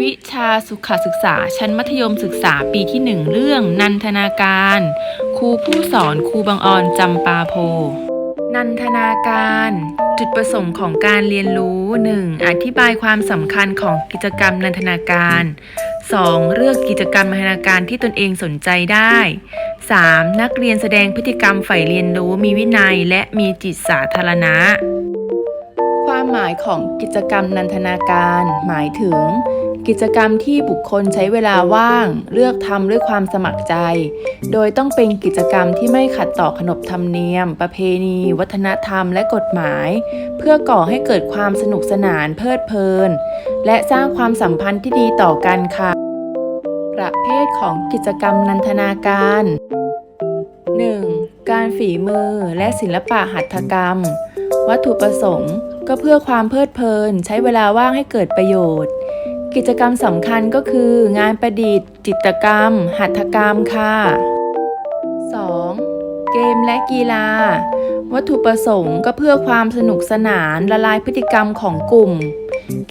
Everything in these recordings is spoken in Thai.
วิชาสุขศึกษา ชั้นมัธยมศึกษาปีที่หนึ่งเรื่อง นันทนาการ ครูผู้สอนครูบางออนจำปาโพ นันทนาการ จุดประสงค์ของการเรียนรู้ 1. อธิบายความสำคัญของกิจกรรมนันทนาการ 2. เลือกกิจกรรมนันทนาการที่ตนเองสนใจได้ 3. นักเรียนแสดงพฤติกรรมใฝ่เรียนรู้มีวินัยและมีจิตสาธารณะ ความหมายของกิจกรรมนันทนาการ หมายถึง กิจกรรมที่บุคคลใช้เวลาว่าง เลือกทำด้วยความสมัครใจ โดยต้องเป็นกิจกรรมที่ไม่ขัดต่อขนบธรรมเนียม ประเพณี วัฒนธรรมและกฎหมาย เพื่อก่อให้เกิดความสนุกสนานเพลิดเพลิน และสร้างความสัมพันธ์ที่ดีต่อกันค่ะ ประเภทของกิจกรรมนันทนาการ 1. การฝีมือและศิลปะหัตถกรรม วัตถุประสงค์ก็เพื่อความเพลิดเพลิน ใช้เวลาว่างให้เกิดประโยชน์ กิจกรรมสำคัญก็คืองานประดิษฐ์ จิตกรรม หัตถกรรมค่ะ 2. เกมและกีฬา วัตถุประสงค์ก็เพื่อความสนุกสนานละลายพฤติกรรมของกลุ่ม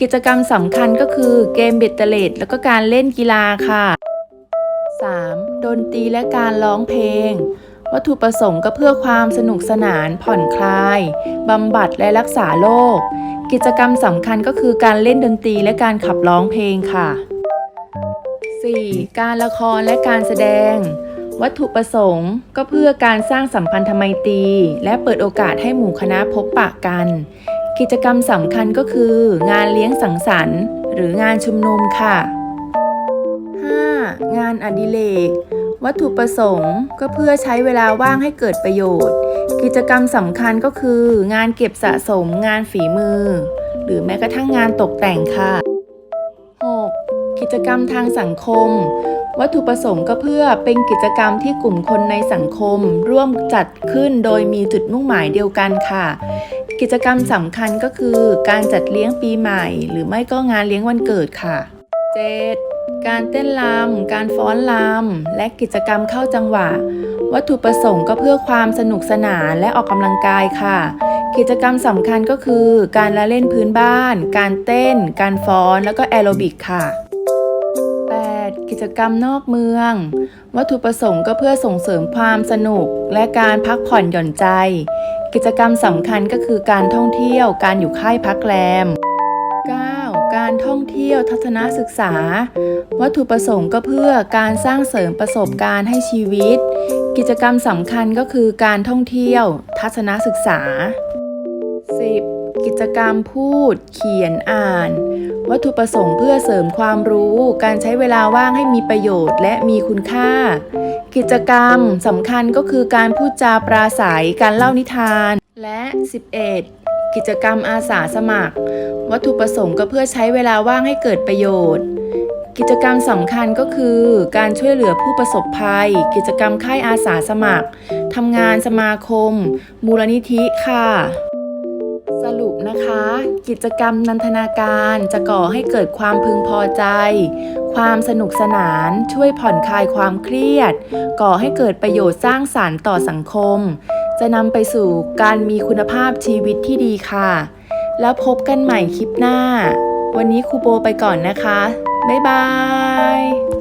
กิจกรรมสำคัญก็คือเกมเบ็ดเตล็ดแล้วก็การเล่นกีฬาค่ะ 3. ดนตรีและการร้องเพลง วัตถุประสงค์ก็เพื่อความสนุกสนาน ผ่อนคลายบำบัดและรักษาโรคกิจกรรมสำคัญก็คือการเล่นดนตรีและการขับร้องเพลงค่ะ 4. การละครและการแสดง วัตถุประสงค์ก็เพื่อการสร้างสัมพันธไมตรีและเปิดโอกาสให้หมู่คณะพบปะกัน กิจกรรมสำคัญก็คือ งานเลี้ยงสังสรรค์ หรืองานชุมนุมค่ะ งานอดิเรก วัตถุประสงค์ก็เพื่อใช้เวลาว่างให้เกิดประโยชน์ กิจกรรมสำคัญก็คือ งานเก็บสะสมงานฝีมือ หรือแม้กระทั่งงานตกแต่งค่ะ 6. กิจกรรมทางสังคม วัตถุประสงค์ก็เพื่อเป็นกิจกรรมที่กลุ่มคนในสังคม ร่วมจัดขึ้นโดยมีจุดมุ่งหมายเดียวกันค่ะ กิจกรรมสำคัญก็คือ การจัดเลี้ยงปีใหม่ หรือไม่ก็งานเลี้ยงวันเกิดค่ะ 7. การเต้นรำการฟ้อนรำและกิจกรรมเข้าจังหวะ วัตถุประสงค์ก็เพื่อความสนุกสนานและออกกำลังกายค่ะ กิจกรรมสำคัญก็คือ การละเล่นพื้นบ้าน การเต้น การฟ้อนแล้วก็แอโรบิกค่ะ 8. กิจกรรมนอกเมือง วัตถุประสงค์ก็เพื่อส่งเสริมความสนุกและการพักผ่อนหย่อนใจ กิจกรรมสำคัญก็คือการท่องเที่ยว การอยู่ค่ายพักแรม การท่องเที่ยวทัศนศึกษา วัตถุประสงค์ก็เพื่อการสร้างเสริมประสบการณ์ให้ชีวิต กิจกรรมสำคัญก็คือการท่องเที่ยว ทัศนศึกษา 10. กิจกรรมพูด เขียนอ่าน วัตถุประสงค์เพื่อเสริมความรู้ การใช้เวลาว่างให้มีประโยชน์และมีคุณค่า กิจกรรมสำคัญก็คือการพูดจาปราศัยการเล่านิทาน และ 11. กิจกรรมอาสาสมัคร วัตถุประสงค์ก็เพื่อใช้เวลาว่างให้เกิดประโยชน์ กิจกรรมสำคัญก็คือ การช่วยเหลือผู้ประสบภัย กิจกรรมค่ายอาสาสมัครทำงานสมาคม มูลนิธิค่ะสรุปนะคะ กิจกรรมนันทนาการจะก่อให้เกิดความพึงพอใจ ความสนุกสนาน ช่วยผ่อนคลายความเครียด ก่อให้เกิดประโยชน์สร้างสารรค์ต่อสังคม จะนำไปสู่การมีคุณภาพชีวิตที่ดีค่ะ แล้วพบกันใหม่คลิปหน้า วันนี้ครูโบไปก่อนนะคะ บ๊ายบาย